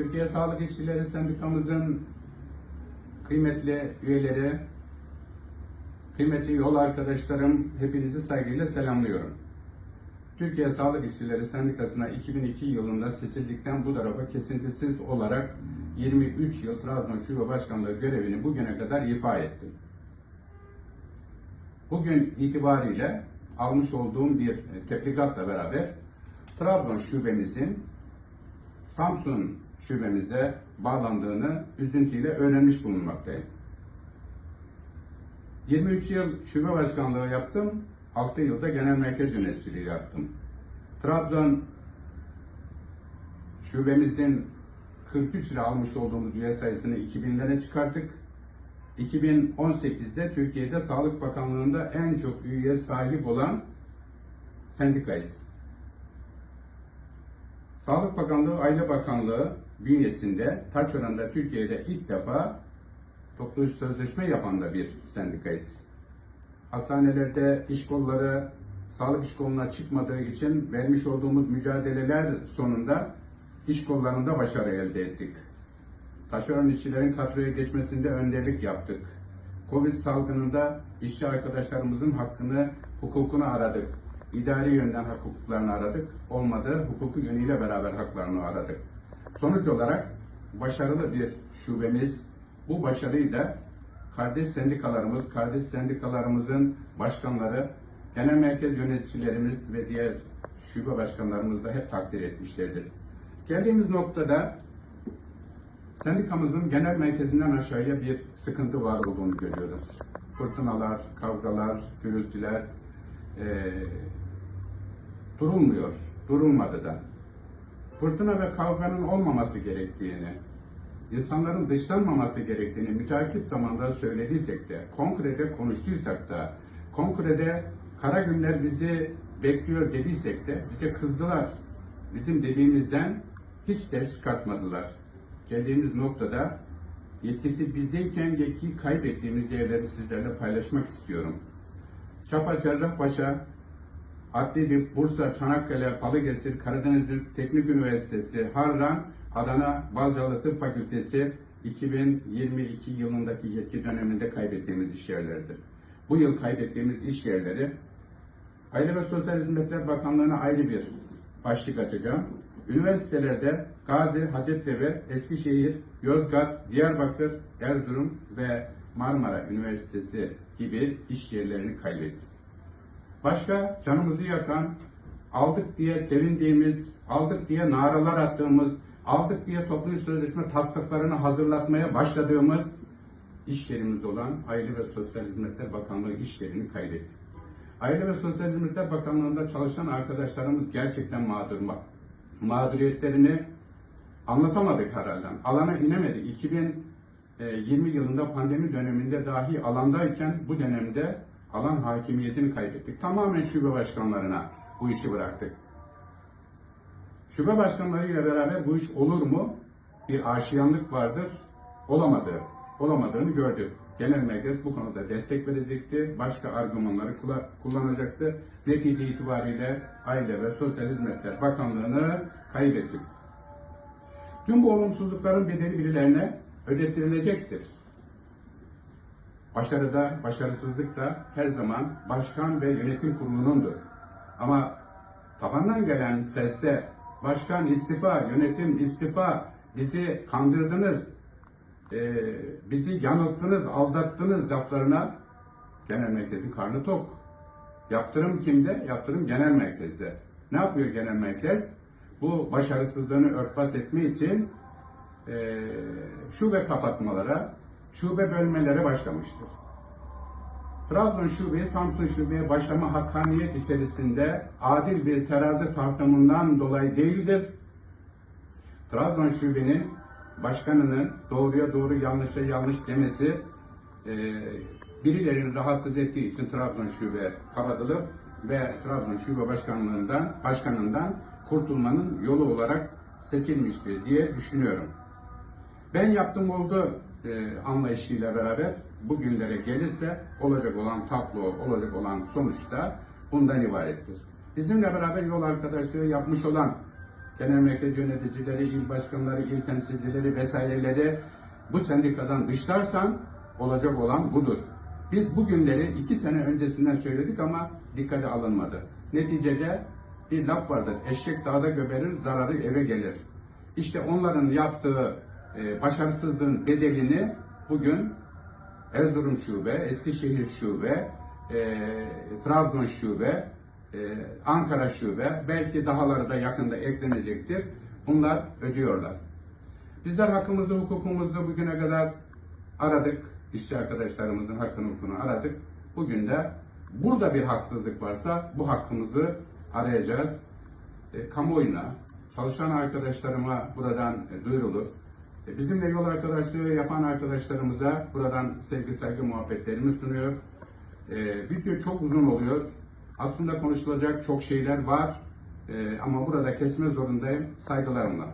Türkiye Sağlık İşçileri Sendikamızın kıymetli üyeleri, kıymetli yol arkadaşlarım, hepinizi saygıyla selamlıyorum. Türkiye Sağlık İşçileri Sendikası'na 2002 yılında seçildikten bu tarafa kesintisiz olarak 23 yıl Trabzon Şube Başkanlığı görevini bugüne kadar ifa ettim. Bugün itibariyle almış olduğum bir tebligatla beraber Trabzon şubemizin Samsun şubemize bağlandığını üzüntüyle öğrenmiş bulunmaktayım. 23 yıl şube başkanlığı yaptım, 6 yılda genel merkez yöneticiliği yaptım. Trabzon şubemizin 43 ile almış olduğumuz üye sayısını 2000'lere çıkarttık. 2018'de Türkiye'de Sağlık Bakanlığı'nda en çok üye sahip olan sendikayız. Sağlık Bakanlığı, Aile Bakanlığı bünyesinde Taşören'de Türkiye'de ilk defa toplu sözleşme yapan da bir sendikayız. Hastanelerde iş kolları sağlık iş koluna çıkmadığı için vermiş olduğumuz mücadeleler sonunda iş kollarında başarı elde ettik. Taşeron işçilerin kadroya geçmesinde önderlik yaptık. Covid salgınında işçi arkadaşlarımızın hakkını, hukukunu aradık. İdari yönden hukuklarını aradık. Olmadı, hukuku yönüyle beraber haklarını aradık. Sonuç olarak başarılı bir şubemiz. Bu başarıyı da kardeş sendikalarımız, kardeş sendikalarımızın başkanları, genel merkez yöneticilerimiz ve diğer şube başkanlarımız da hep takdir etmişlerdir. Geldiğimiz noktada sendikamızın genel merkezinden aşağıya bir sıkıntı var olduğunu görüyoruz. Fırtınalar, kavgalar, gürültüler eee, durulmuyor, durulmadı da. Fırtına ve kavganın olmaması gerektiğini, insanların dışlanmaması gerektiğini müteakip zamanda söylediysek de, kongrede konuştuysak da, kongrede kara günler bizi bekliyor dediysek de bize kızdılar. Bizim dediğimizden hiç ders çıkartmadılar. Geldiğimiz noktada yetkisi bizdeyken yetkiyi kaybettiğimiz yerleri sizlerle paylaşmak istiyorum. Çapa Cerrahpaşa, Adlilik, Bursa, Çanakkale, Balıkesir, Karadeniz Teknik Üniversitesi, Harran, Adana Balcalı Tıp Fakültesi 2022 yılındaki yetki döneminde kaybettiğimiz iş yerleridir. Bu yıl kaybettiğimiz iş yerleri Aile ve Sosyal Hizmetler Bakanlığı'na ayrı bir başlık açacağım. Üniversitelerde Gazi, Hacettepe, Eskişehir, Yozgat, Diyarbakır, Erzurum ve Marmara Üniversitesi gibi iş yerlerini kaybettik. Başka canımızı yakan, aldık diye sevindiğimiz, aldık diye naralar attığımız, aldık diye toplu sözleşme taslaklarını hazırlatmaya başladığımız iş yerimiz olan Aile ve Sosyal Hizmetler Bakanlığı iş yerini kaybettik. Aile ve Sosyal Hizmetler Bakanlığı'nda çalışan arkadaşlarımız gerçekten mağdur. Mağduriyetlerini anlatamadık herhalde. Alana inemedik. 2020 yılında pandemi döneminde dahi alandayken bu dönemde alan hakimiyetini kaybettik. Tamamen şube başkanlarına bu işi bıraktık. Şube başkanlarıyla beraber bu iş olur mu? Bir aşiyanlık vardır. Olamadı. Olamadığını gördük. Genel merkez bu konuda destek verecekti. Başka argümanları kullanacaktı. Netice itibariyle Aile ve Sosyal Hizmetler Bakanlığı'nı kaybettik. Tüm bu olumsuzlukların bedeli birilerine ödettirilecektir. Başarıda, başarısızlık da her zaman başkan ve yönetim kurulunundur. Ama tabandan gelen seste başkan istifa, yönetim istifa, bizi kandırdınız, e, bizi yanılttınız, aldattınız laflarına genel merkezin karnı tok. Yaptırım kimde? Yaptırım genel merkezde. Ne yapıyor genel merkez? Bu başarısızlığını örtbas etme için e, şube kapatmalara, şube bölmelere başlamıştır. Trabzon şubeye Samsun şubeye başlama hakkaniyet içerisinde adil bir terazi tartımından dolayı değildir. Trabzon şubenin başkanının doğruya doğru yanlışa yanlış demesi e, birilerinin rahatsız ettiği için Trabzon şube kapatılıp ve Trabzon şube başkanlığından başkanından kurtulmanın yolu olarak seçilmiştir diye düşünüyorum. Ben yaptığım oldu e, anlayışıyla beraber bugünlere gelirse olacak olan tablo, olacak olan sonuçta bundan ibarettir. Bizimle beraber yol arkadaşlığı yapmış olan genel merkez yöneticileri, il başkanları, il temsilcileri vesaireleri bu sendikadan dışlarsan olacak olan budur. Biz bu günleri iki sene öncesinden söyledik ama dikkate alınmadı. Neticede bir laf vardır. Eşek dağda göberir, zararı eve gelir. İşte onların yaptığı e, başarısızlığın bedelini bugün Erzurum Şube, Eskişehir Şube, e, Trabzon Şube, e, Ankara Şube, belki dahaları da yakında eklenecektir. Bunlar ödüyorlar. Bizler hakkımızı, hukukumuzu bugüne kadar aradık. İşçi arkadaşlarımızın hakkını, hukukunu aradık. Bugün de burada bir haksızlık varsa bu hakkımızı arayacağız. E, kamuoyuna, çalışan arkadaşlarıma buradan e, duyurulur. E, bizimle yol arkadaşlığı yapan arkadaşlarımıza buradan sevgi saygı muhabbetlerimi sunuyor. E, video çok uzun oluyor. Aslında konuşulacak çok şeyler var. E, ama burada kesme zorundayım. Saygılarımla.